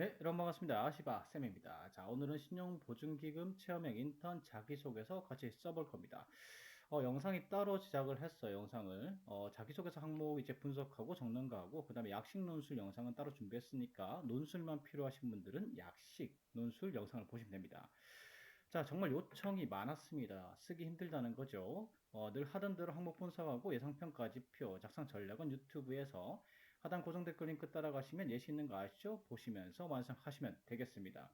네, 여러분 반갑습니다. 아시바 쌤입니다. 자, 오늘은 신용보증기금 체험형 인턴 자기소개서 같이 써볼 겁니다. 어, 영상이 따로 제작을 했어요. 영상을 어, 자기소개서 항목 이제 분석하고 적는 거하고 그 다음에 약식 논술 영상은 따로 준비했으니까 논술만 필요하신 분들은 약식 논술 영상을 보시면 됩니다. 자, 정말 요청이 많았습니다. 쓰기 힘들다는 거죠. 어, 늘 하던 대로 항목 분석하고 예상평가 지표 작성 전략은 유튜브에서 하단 고정 댓글 링크 따라가시면 예시 있는 거 아시죠? 보시면서 완성하시면 되겠습니다.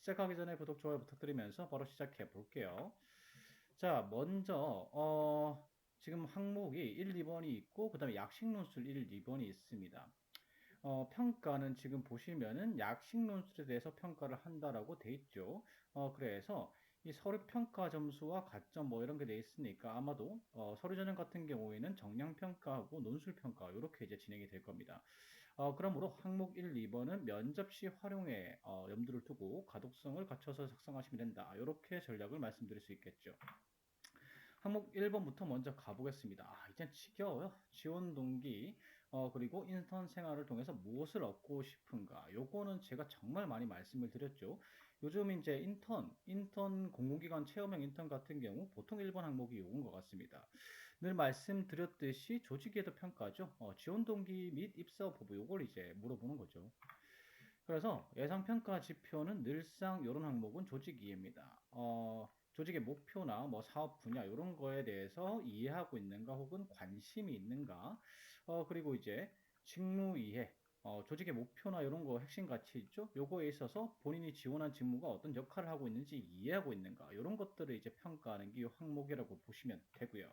시작하기 전에 구독, 좋아요 부탁드리면서 바로 시작해 볼게요. 자, 먼저 어, 지금 항목이 1, 2번이 있고 그 다음에 약식 논술 1, 2번이 있습니다. 어, 평가는 지금 보시면은 약식 논술에 대해서 평가를 한다라고 돼 있죠. 어, 그래서 이 서류 평가 점수와 가점 뭐 이런 게 돼 있으니까 아마도 어, 서류 전형 같은 경우에는 정량 평가하고 논술 평가 이렇게 이제 진행이 될 겁니다. 어, 그러므로 항목 1, 2번은 면접 시 활용에 어, 염두를 두고 가독성을 갖춰서 작성하시면 된다. 이렇게 전략을 말씀드릴 수 있겠죠. 항목 1번부터 먼저 가보겠습니다. 아, 이젠 지겨워요. 지원 동기, 어, 그리고 인턴 생활을 통해서 무엇을 얻고 싶은가. 요거는 제가 정말 많이 말씀을 드렸죠. 요즘 이제 인턴, 인턴 공공기관 체험형 인턴 같은 경우 보통 1번 항목이 요건 것 같습니다. 늘 말씀드렸듯이 조직에도 평가죠. 어, 지원 동기 및 입사 부부 요걸 이제 물어보는 거죠. 그래서 예상 평가 지표는 늘상 이런 항목은 조직 이해입니다. 어, 조직의 목표나 뭐 사업 분야 이런 거에 대해서 이해하고 있는가 혹은 관심이 있는가 어 그리고 이제 직무 이해 어 조직의 목표나 이런 거 핵심 가치 있죠 요거에 있어서 본인이 지원한 직무가 어떤 역할을 하고 있는지 이해하고 있는가 이런 것들을 이제 평가하는 게 이 항목이라고 보시면 되고요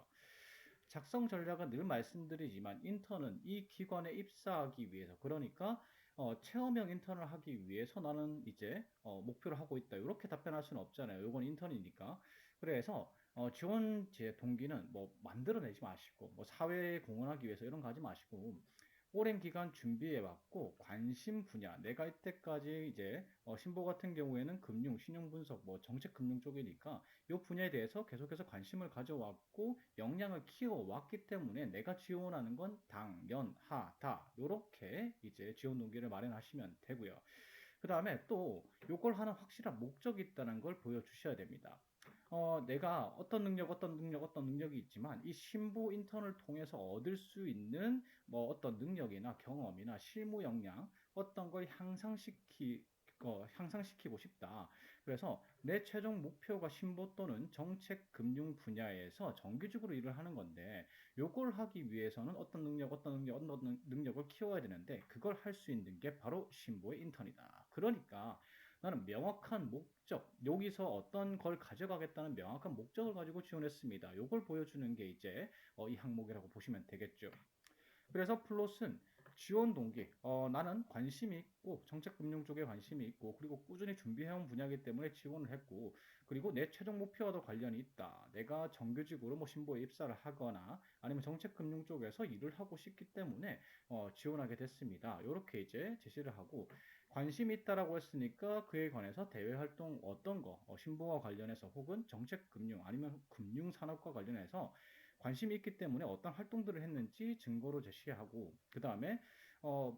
작성 전략은 늘 말씀드리지만 인턴은 이 기관에 입사하기 위해서 그러니까 어, 체험형 인턴을 하기 위해서 나는 이제 어, 목표를 하고 있다. 이렇게 답변할 수는 없잖아요. 이건 인턴이니까. 그래서 어, 지원 제 동기는 뭐 만들어내지 마시고 뭐 사회에 공헌하기 위해서 이런 거 하지 마시고 오랜 기간 준비해 왔고 관심 분야 내가 이때까지 이제 어, 신보 같은 경우에는 금융, 신용 분석, 뭐 정책 금융 쪽이니까 이 분야에 대해서 계속해서 관심을 가져왔고 역량을 키워 왔기 때문에 내가 지원하는 건 당연하다 이렇게 이제 지원 동기를 마련하시면 되고요. 그 다음에 또 이걸 하는 확실한 목적이 있다는 걸 보여주셔야 됩니다. 어, 내가 어떤 능력, 어떤 능력, 어떤 능력이 있지만 이 신보 인턴을 통해서 얻을 수 있는 뭐 어떤 능력이나 경험이나 실무 역량 어떤 걸 향상시키 어, 향상시키고 싶다. 그래서 내 최종 목표가 신보 또는 정책 금융 분야에서 정규직으로 일을 하는 건데 요걸 하기 위해서는 어떤 능력, 어떤 능력, 어떤 능력을 키워야 되는데 그걸 할 수 있는 게 바로 신보의 인턴이다. 그러니까 나는 명확한 목적, 여기서 어떤 걸 가져가겠다는 명확한 목적을 가지고 지원했습니다. 이걸 보여주는 게 이제 어, 이 항목이라고 보시면 되겠죠. 그래서 플롯은 지원 동기, 어, 나는 관심이 있고 정책 금융 쪽에 관심이 있고 그리고 꾸준히 준비해온 분야이기 때문에 지원을 했고 그리고 내 최종 목표와도 관련이 있다. 내가 정규직으로 뭐 신보에 입사를 하거나 아니면 정책 금융 쪽에서 일을 하고 싶기 때문에 어, 지원하게 됐습니다. 이렇게 이제 제시를 하고 관심이 있다라고 했으니까 그에 관해서 대외 활동 어떤 거 어, 신보와 관련해서 혹은 정책 금융 아니면 금융 산업과 관련해서 관심이 있기 때문에 어떤 활동들을 했는지 증거로 제시하고 그 다음에 어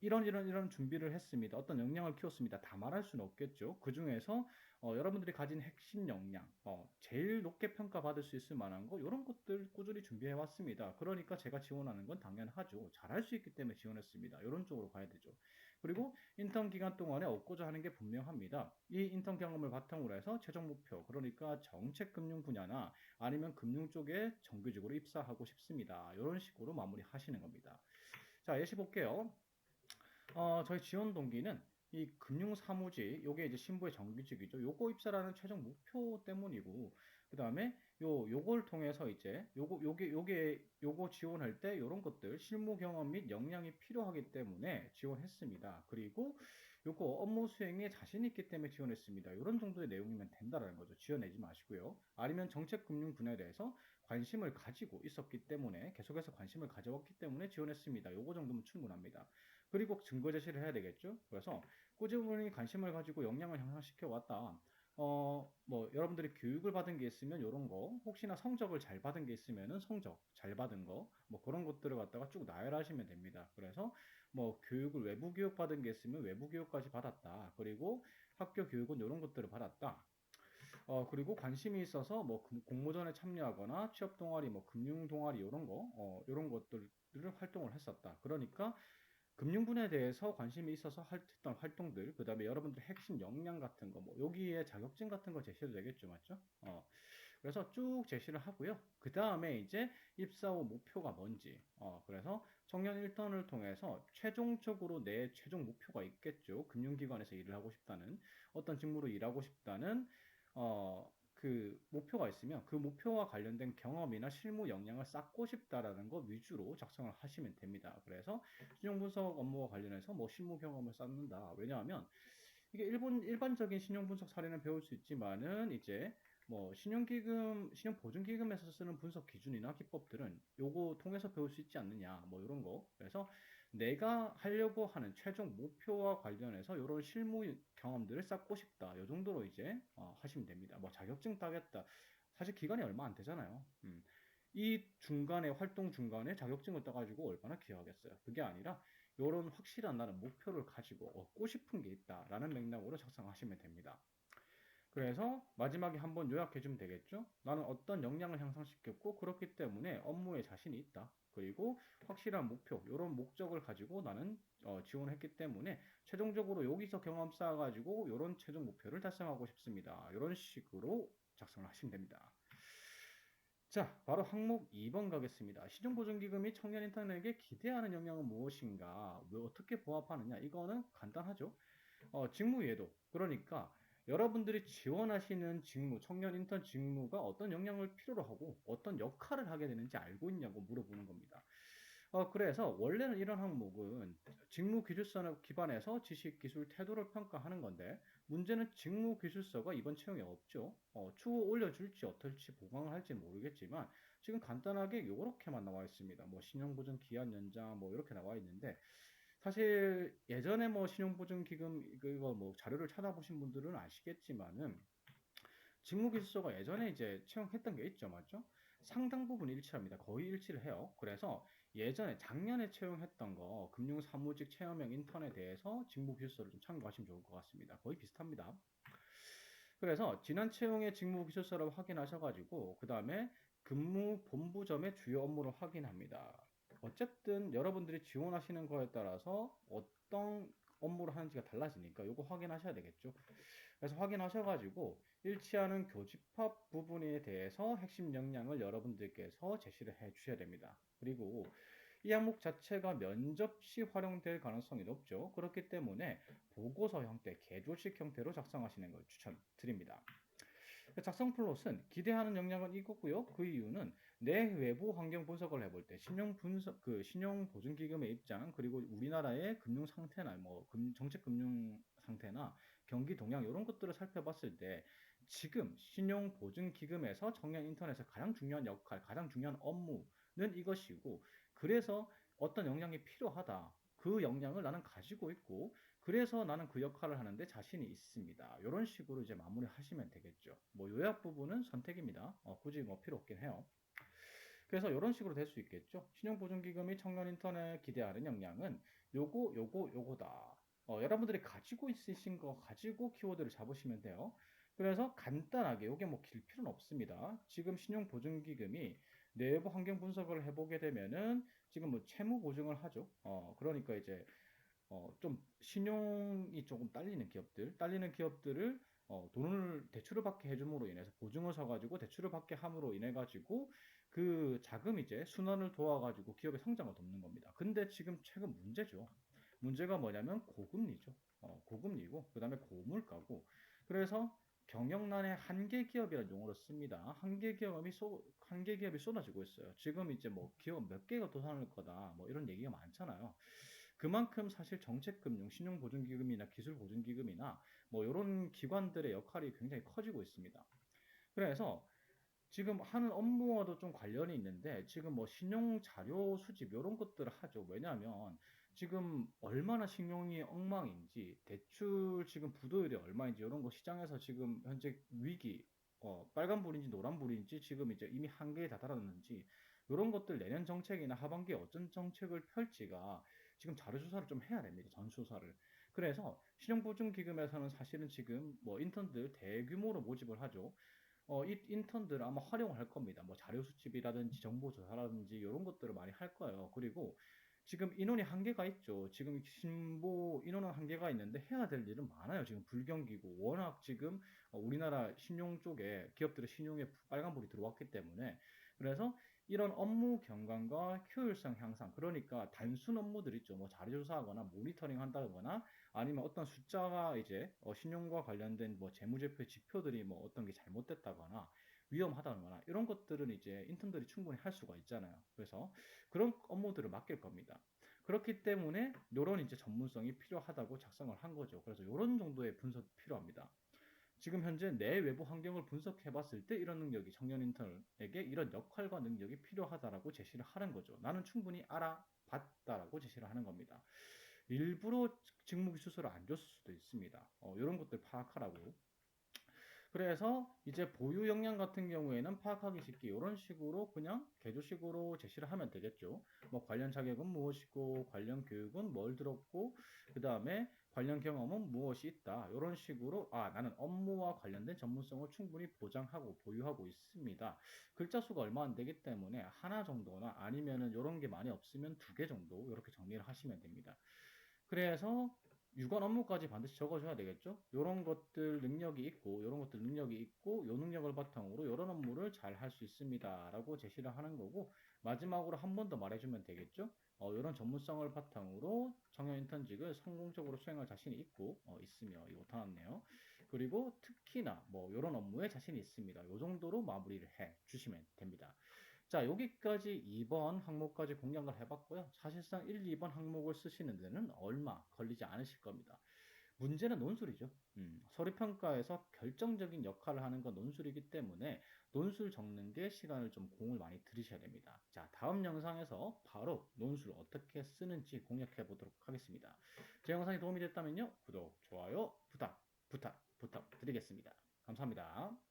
이런 이런 이런 준비를 했습니다. 어떤 역량을 키웠습니다. 다 말할 수는 없겠죠. 그 중에서 어, 여러분들이 가진 핵심 역량, 어, 제일 높게 평가받을 수 있을 만한 거 이런 것들 꾸준히 준비해 왔습니다. 그러니까 제가 지원하는 건 당연하죠. 잘할 수 있기 때문에 지원했습니다. 이런 쪽으로 가야 되죠. 그리고 인턴 기간 동안에 얻고자 하는 게 분명합니다. 이 인턴 경험을 바탕으로 해서 최종 목표, 그러니까 정책 금융 분야나 아니면 금융 쪽에 정규직으로 입사하고 싶습니다. 이런 식으로 마무리하시는 겁니다. 자, 예시 볼게요. 어, 저희 지원 동기는 이 금융사무직, 요게 이제 신부의 정규직이죠. 요거 입사라는 최종 목표 때문이고, 그 다음에 요, 요걸 통해서 이제, 요거, 요게, 요게, 요거 지원할 때 요런 것들, 실무 경험 및 역량이 필요하기 때문에 지원했습니다. 그리고 요거 업무 수행에 자신 있기 때문에 지원했습니다. 요런 정도의 내용이면 된다라는 거죠. 지원내지 마시고요. 아니면 정책 금융 분야에 대해서 관심을 가지고 있었기 때문에, 계속해서 관심을 가져왔기 때문에 지원했습니다. 요거 정도면 충분합니다. 그리고 증거 제시를 해야 되겠죠. 그래서 꾸준히 관심을 가지고 역량을 향상시켜 왔다. 어, 뭐, 여러분들이 교육을 받은 게 있으면 이런 거, 혹시나 성적을 잘 받은 게 있으면은 성적 잘 받은 거, 뭐 그런 것들을 갖다가 쭉 나열하시면 됩니다. 그래서 뭐 교육을 외부 교육 받은 게 있으면 외부 교육까지 받았다. 그리고 학교 교육은 이런 것들을 받았다. 어, 그리고 관심이 있어서 뭐 금- 공모전에 참여하거나 취업 동아리, 뭐 금융 동아리 이런 거, 어, 이런 것들을 활동을 했었다. 그러니까 금융분에 대해서 관심이 있어서 할- 했던 활동들, 그 다음에 여러분들 핵심 역량 같은 거, 뭐 여기에 자격증 같은 거 제시해도 되겠죠, 맞죠? 어, 그래서 쭉 제시를 하고요. 그 다음에 이제 입사 후 목표가 뭔지, 어, 그래서 청년 1턴을 통해서 최종적으로 내 최종 목표가 있겠죠. 금융기관에서 일을 하고 싶다는, 어떤 직무로 일하고 싶다는, 어, 그 목표가 있으면 그 목표와 관련된 경험이나 실무 역량을 쌓고 싶다라는 거 위주로 작성을 하시면 됩니다. 그래서 신용 분석 업무와 관련해서 뭐 실무 경험을 쌓는다. 왜냐하면 이게 일본 일반적인 신용 분석 사례는 배울 수 있지만은 이제 뭐 신용기금, 신용보증기금에서 쓰는 분석 기준이나 기법들은 요거 통해서 배울 수 있지 않느냐, 뭐 이런 거. 그래서 내가 하려고 하는 최종 목표와 관련해서 이런 실무 경험들을 쌓고 싶다. 이 정도로 이제 어, 하시면 됩니다. 뭐 자격증 따겠다. 사실 기간이 얼마 안 되잖아요. 음. 이 중간에 활동 중간에 자격증을 따가지고 얼마나 귀하겠어요. 그게 아니라 이런 확실한 나는 목표를 가지고 얻고 싶은 게 있다라는 맥락으로 작성하시면 됩니다. 그래서 마지막에 한번 요약해 주면 되겠죠? 나는 어떤 역량을 향상시켰고 그렇기 때문에 업무에 자신이 있다. 그리고 확실한 목표, 이런 목적을 가지고 나는 어, 지원했기 때문에 최종적으로 여기서 경험 쌓아가지고 이런 최종 목표를 달성하고 싶습니다. 이런 식으로 작성을 하시면 됩니다. 자, 바로 항목 2번 가겠습니다. 시중보증기금이 청년 인턴에게 기대하는 역량은 무엇인가? 왜 어떻게 부합하느냐? 이거는 간단하죠. 어, 직무예도. 그러니까 여러분들이 지원하시는 직무, 청년 인턴 직무가 어떤 역량을 필요로 하고 어떤 역할을 하게 되는지 알고 있냐고 물어보는 겁니다. 어, 그래서 원래는 이런 항목은 직무 기술서를 기반해서 지식, 기술, 태도를 평가하는 건데 문제는 직무 기술서가 이번 채용에 없죠. 어, 추후 올려줄지 어떨지 보강을 할지 모르겠지만 지금 간단하게 이렇게만 나와 있습니다. 뭐 신용보증 기한 연장 뭐 이렇게 나와 있는데 사실 예전에 뭐 신용보증기금 이거 뭐 자료를 찾아보신 분들은 아시겠지만은 직무기술서가 예전에 이제 채용했던 게 있죠, 맞죠? 상당 부분 일치합니다. 거의 일치를 해요. 그래서 예전에 작년에 채용했던 거 금융사무직 체험형 인턴에 대해서 직무기술서를 좀 참고하시면 좋을 것 같습니다. 거의 비슷합니다. 그래서 지난 채용의 직무기술서를 확인하셔가지고 그 다음에 근무 본부점의 주요 업무를 확인합니다. 어쨌든 여러분들이 지원하시는 거에 따라서 어떤 업무를 하는지가 달라지니까 이거 확인하셔야 되겠죠. 그래서 확인하셔가지고 일치하는 교집합 부분에 대해서 핵심 역량을 여러분들께서 제시를 해 주셔야 됩니다. 그리고 이 항목 자체가 면접 시 활용될 가능성이 높죠. 그렇기 때문에 보고서 형태, 개조식 형태로 작성하시는 걸 추천드립니다. 작성 플롯은 기대하는 역량은 이거고요. 그 이유는 내 외부 환경 분석을 해볼 때 신용 분석, 그 신용 보증 기금의 입장 그리고 우리나라의 금융 상태나 뭐 금, 정책 금융 상태나 경기 동향 이런 것들을 살펴봤을 때 지금 신용 보증 기금에서 청년 인터넷에서 가장 중요한 역할, 가장 중요한 업무는 이것이고 그래서 어떤 역량이 필요하다. 그 역량을 나는 가지고 있고 그래서 나는 그 역할을 하는데 자신이 있습니다. 이런 식으로 이제 마무리 하시면 되겠죠. 뭐 요약 부분은 선택입니다. 어, 굳이 뭐 필요 없긴 해요. 그래서 이런 식으로 될 수 있겠죠. 신용보증기금이 청년 인턴에 기대하는 역량은 요거, 요거, 요거다. 어, 여러분들이 가지고 있으신 거 가지고 키워드를 잡으시면 돼요. 그래서 간단하게 요게 뭐 길 필요는 없습니다. 지금 신용보증기금이 내부 환경 분석을 해보게 되면은 지금 뭐 채무 보증을 하죠. 어, 그러니까 이제 어, 좀 신용이 조금 딸리는 기업들, 딸리는 기업들을 어, 돈을 대출을 받게 해줌으로 인해서 보증을 서가지고 대출을 받게 함으로 인해 가지고 그 자금 이제 순환을 도와가지고 기업의 성장을 돕는 겁니다. 근데 지금 최근 문제죠. 문제가 뭐냐면 고금리죠. 어, 고금리고 그 다음에 고물가고 그래서 경영난의 한계 기업이라는 용어를 씁니다. 한계 기업이 쏟 한계 기업이 쏟아지고 있어요. 지금 이제 뭐 기업 몇 개가 도산할 거다 뭐 이런 얘기가 많잖아요. 그만큼 사실 정책금융, 신용보증기금이나 기술보증기금이나 뭐 이런 기관들의 역할이 굉장히 커지고 있습니다. 그래서 지금 하는 업무와도 좀 관련이 있는데 지금 뭐 신용 자료 수집 이런 것들을 하죠. 왜냐하면 지금 얼마나 신용이 엉망인지 대출 지금 부도율이 얼마인지 이런 거 시장에서 지금 현재 위기 어, 빨간불인지 노란불인지 지금 이제 이미 한계에 다다랐는지 이런 것들 내년 정책이나 하반기에 어떤 정책을 펼지가 지금 자료 조사를 좀 해야 됩니다. 전수조사를. 그래서 신용보증기금에서는 사실은 지금 뭐 인턴들 대규모로 모집을 하죠. 어, 이 인턴들 아마 활용을 할 겁니다. 뭐 자료 수집이라든지 정보 조사라든지 이런 것들을 많이 할 거예요. 그리고 지금 인원이 한계가 있죠. 지금 신보 인원은 한계가 있는데 해야 될 일은 많아요. 지금 불경기고 워낙 지금 어, 우리나라 신용 쪽에 기업들의 신용에 빨간불이 들어왔기 때문에 그래서 이런 업무 경감과 효율성 향상 그러니까 단순 업무들 있죠. 뭐 자료 조사하거나 모니터링 한다거나 아니면 어떤 숫자가 이제 어, 신용과 관련된 뭐 재무제표 지표들이 뭐 어떤 게 잘못됐다거나 위험하다거나 이런 것들은 이제 인턴들이 충분히 할 수가 있잖아요. 그래서 그런 업무들을 맡길 겁니다. 그렇기 때문에 이런 이제 전문성이 필요하다고 작성을 한 거죠. 그래서 이런 정도의 분석이 필요합니다. 지금 현재 내 외부 환경을 분석해 봤을 때 이런 능력이 청년 인턴에게 이런 역할과 능력이 필요하다라고 제시를 하는 거죠. 나는 충분히 알아봤다라고 제시를 하는 겁니다. 일부러 직무기술서를 안 줬을 수도 있습니다. 어, 이런 것들 파악하라고. 그래서 이제 보유 역량 같은 경우에는 파악하기 쉽게 이런 식으로 그냥 개조식으로 제시를 하면 되겠죠. 뭐 관련 자격은 무엇이고 관련 교육은 뭘 들었고 그 다음에 관련 경험은 무엇이 있다. 이런 식으로 아 나는 업무와 관련된 전문성을 충분히 보장하고 보유하고 있습니다. 글자 수가 얼마 안 되기 때문에 하나 정도나 아니면은 이런 게 많이 없으면 두 개 정도 이렇게 정리를 하시면 됩니다. 그래서 유관 업무까지 반드시 적어줘야 되겠죠. 이런 것들 능력이 있고 이런 것들 능력이 있고 이 능력을 바탕으로 이런 업무를 잘 할 수 있습니다라고 제시를 하는 거고 마지막으로 한 번 더 말해주면 되겠죠. 어, 이런 전문성을 바탕으로 청년 인턴직을 성공적으로 수행할 자신이 있고 어, 있으며 이거 나타났네요. 그리고 특히나 뭐 이런 업무에 자신이 있습니다. 이 정도로 마무리를 해 주시면 됩니다. 자, 여기까지 2번 항목까지 공략을 해봤고요. 사실상 1, 2번 항목을 쓰시는 데는 얼마 걸리지 않으실 겁니다. 문제는 논술이죠. 음, 서류평가에서 결정적인 역할을 하는 건 논술이기 때문에 논술 적는 게 시간을 좀 공을 많이 들이셔야 됩니다. 자, 다음 영상에서 바로 논술 어떻게 쓰는지 공략해 보도록 하겠습니다. 제 영상이 도움이 됐다면요. 구독, 좋아요, 부탁, 부탁, 부탁 드리겠습니다. 감사합니다.